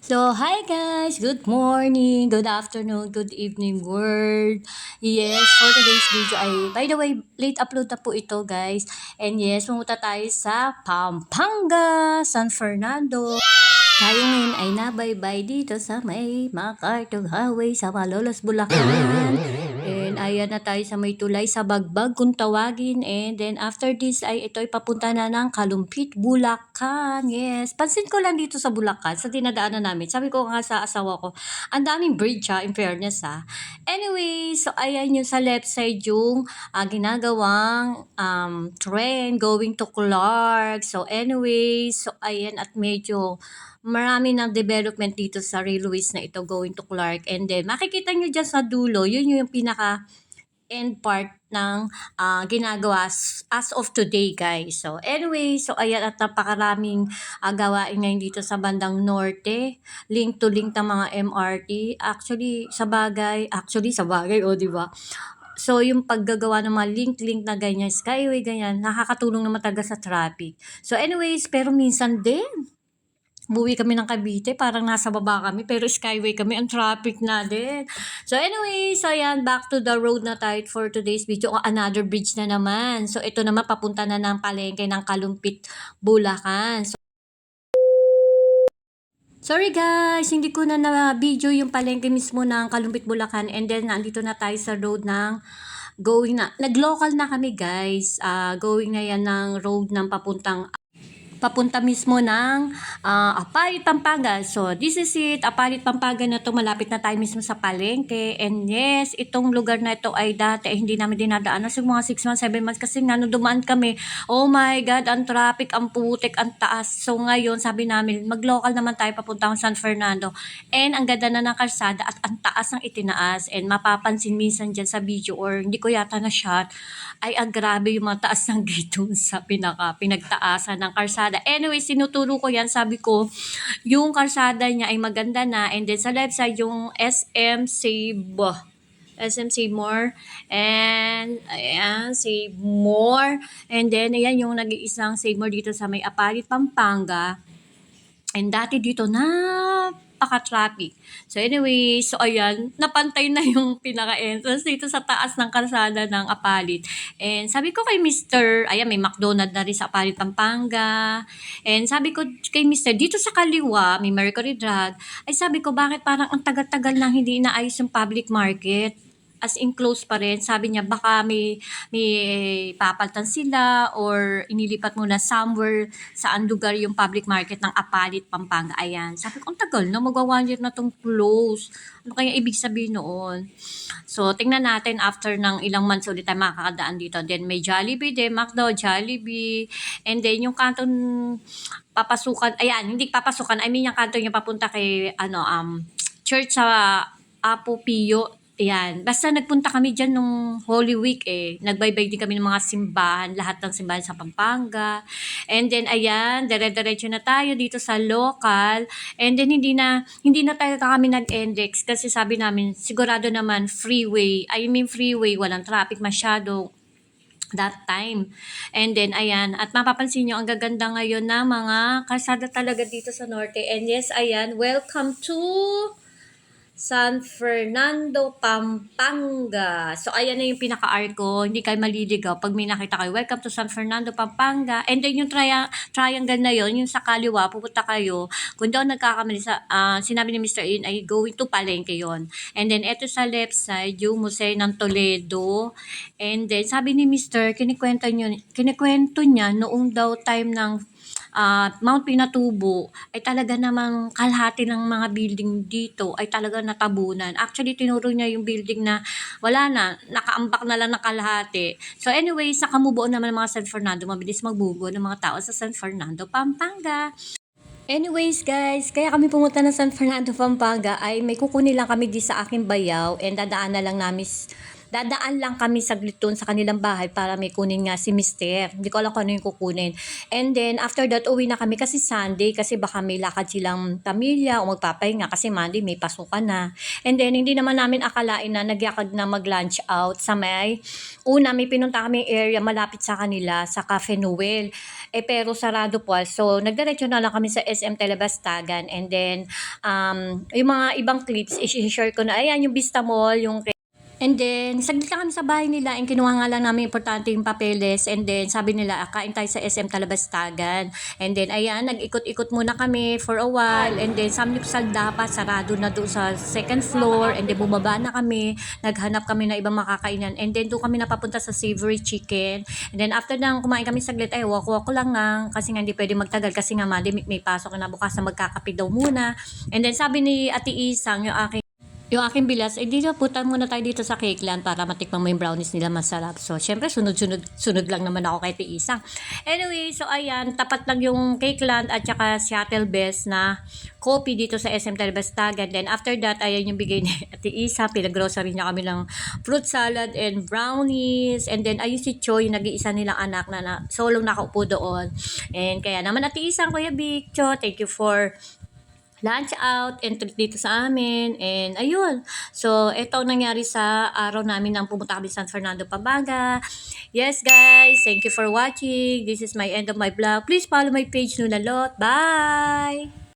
So, hi guys! Good morning, good afternoon, good evening world. Yes, for today's video ay, by the way, late upload na po ito guys. And yes, pumunta tayo sa Pampanga, San Fernando. Tayo ngayon ay nabaybay dito sa may MacArthur Highway sa Malolos, Bulacan. And ayan na tayo sa may tulay sa Bagbag kung tawagin. And then after this ay ito'y papunta na ng Kalumpit, Bulacan. Yes, pansin ko lang dito sa Bulacan, sa dinadaanan namin. Sabi ko nga sa asawa ko, ang daming bridge ha, in fairness ha. Anyway, so ayan yung sa left side yung ah, ginagawang um, train going to Clark. So anyway, so ayan at medyo marami ng development dito sa railways na ito going to Clark. And then makikita nyo dyan sa dulo, yun yung pinaka end part ng ah, ginagawa as of today guys. So anyway, so ayan at napakaraming uh, gawain ngayon dito sa bandang norte. Link to link ng mga MRT. Actually, sa bagay, actually sa bagay, o di ba? So, yung paggagawa ng mga link-link na ganyan, skyway, ganyan, nakakatulong naman talaga sa traffic. So, anyways, pero minsan din, Umuwi kami ng Cavite, parang nasa baba kami, pero skyway kami, ang traffic na din. So anyway, so ayan, back to the road na tayo for today's video. Oh, Another bridge na naman. So ito naman, papunta na ng palengke ng Kalumpit, Bulacan. So, Sorry guys, hindi ko na na-video yung palengke mismo ng Kalumpit, Bulacan. And then, nandito na tayo sa road ng going na. Nag-local na kami guys. Ah, going na yan ng road ng papuntang papunta mismo ng uh, Apalit, Pampanga. So, this is it. Apalit, Pampanga na to Malapit na tayo mismo sa palengke. And yes, itong lugar na ito ay dati eh, hindi namin dinadaan. Kasi mga 6 months, 7 months. Kasi nga, dumaan kami, oh my God, ang traffic, ang putik, ang taas. So, ngayon, sabi namin, mag-local naman tayo papuntang San Fernando. And ang ganda na ng kalsada at ang taas ng itinaas. And mapapansin minsan dyan sa video or hindi ko yata na shot, ay ang grabe yung mga taas ng gate sa pinaka pinagtaasan ng kalsada. Anyway, sinuturo ko yan. Sabi ko, yung kalsada niya ay maganda na. And then sa left side, yung SM Save SM Save More. And, ayan, Save More. And then, ayan yung nag-iisang Save More dito sa may Apalit, Pampanga. And dati dito, napaka-traffic. So anyway, so ayan, napantay na yung pinaka-entrance dito sa taas ng kalsada ng Apalit. And sabi ko kay Mr. Ayan, may McDonald na rin sa Apalit, Pampanga. And sabi ko kay Mr. Dito sa kaliwa, may Mercury Drug. Ay sabi ko, bakit parang ang tagal-tagal nang hindi inaayos yung public market? As in close pa rin. Sabi niya, baka may, may papaltan sila or inilipat muna somewhere saan lugar yung public market ng Apalit, Pampanga. Ayan. Sabi ko, ang tagal na, magwa one year na tong close. Ano kaya ibig sabihin noon? So, tingnan natin after ng ilang months ulit tayo makakadaan dito. Then, may Jollibee din, McDo, Jollibee. And then, yung kanton papasukan, ayan, hindi papasukan, I mean, yung kanton niya papunta kay, ano, um, church sa Apo Pio, Ayan. Basta nagpunta kami dyan nung Holy Week eh. Nagbaybay din kami ng mga simbahan, lahat ng simbahan sa Pampanga. And then ayan, dire-diretso na tayo dito sa local. And then hindi na hindi na tayo kami nag-index kasi sabi namin sigurado naman freeway. I mean freeway, walang traffic masyado that time. And then, ayan, at mapapansin nyo, ang gaganda ngayon ng mga kalsada talaga dito sa norte. And yes, ayan, welcome to San Fernando, Pampanga. So, ayan na yung pinaka-art ko. Hindi kayo maliligaw pag may nakita kayo. Welcome to San Fernando, Pampanga. And then, yung tri- triangle na yon yung sa kaliwa, pupunta kayo. Kung daw nagkakamali sa, ah, sinabi ni Mr. Ian ay going to Palengke yon And then, eto sa left side, yung Museo ng Toledo. And then, sabi ni Mr., kinikwento, nyo, kinikwento niya noong daw time ng at Mount Pinatubo ay talaga namang kalahati ng mga building dito ay talaga natabunan. Actually, tinuro niya yung building na wala na, nakaambak na lang na kalahati. So anyway, sa kamubuo naman ng mga San Fernando, mabilis magbubo ng mga tao sa San Fernando, Pampanga. Anyways guys, kaya kami pumunta ng San Fernando, Pampanga ay may kukunin lang kami di sa aking bayaw and dadaan na lang namin dadaan lang kami saglit doon sa kanilang bahay para may kunin nga si Mister. Hindi ko alam kung ano yung kukunin. And then, after that, uwi na kami kasi Sunday kasi baka may lakad silang pamilya o magpapahinga kasi Monday may pasukan na. And then, hindi naman namin akalain na nagyakag na mag-lunch out sa may, una, may pinunta kami area malapit sa kanila sa Cafe Noel. Eh, pero sarado po. So, nagdiretso na lang kami sa SM Telebastagan. And then, um, yung mga ibang clips, i-share ko na, ayan, yung Vista Mall, yung And then, saglit lang kami sa bahay nila and kinuha nga lang namin importante yung papeles and then sabi nila, "Ah, kain tayo sa SM Talabastagan. And then, ayan, nag-ikot-ikot muna kami for a while and then Samlip Saldapa, sarado na doon sa second floor and then bumaba na kami, naghanap kami na ibang makakainan and then doon kami napapunta sa savory chicken. And then, after nang kumain kami saglit, ay, wako ko lang nga kasi nga hindi pwede magtagal kasi nga Monday may, may pasok na bukas na magkakape daw muna. And then, sabi ni Ate Isang, yung aking yung aking bilas, eh dito, putan muna tayo dito sa Cake Land para matikman mo yung brownies nila masarap. So, syempre, sunod-sunod sunod lang naman ako kay Tiisang. Anyway, so ayan, tapat lang yung Cake Land at saka Seattle Best na coffee dito sa SM Talbastagan. Then, after that, ayan yung bigay ni Ate Isa. Pinag-grocery niya kami ng fruit salad and brownies. And then, ayun si Choi, nag-iisa nilang anak na, na solo nakaupo doon. And kaya naman, Ate Isang, Kuya Big, Cho, thank you for lunch out and dito sa amin. And ayun. So, ito ang nangyari sa araw namin nang pumunta kami sa San Fernando, Pabaga. Yes, guys. Thank you for watching. This is my end of my vlog. Please follow my page, Nunalot. Bye!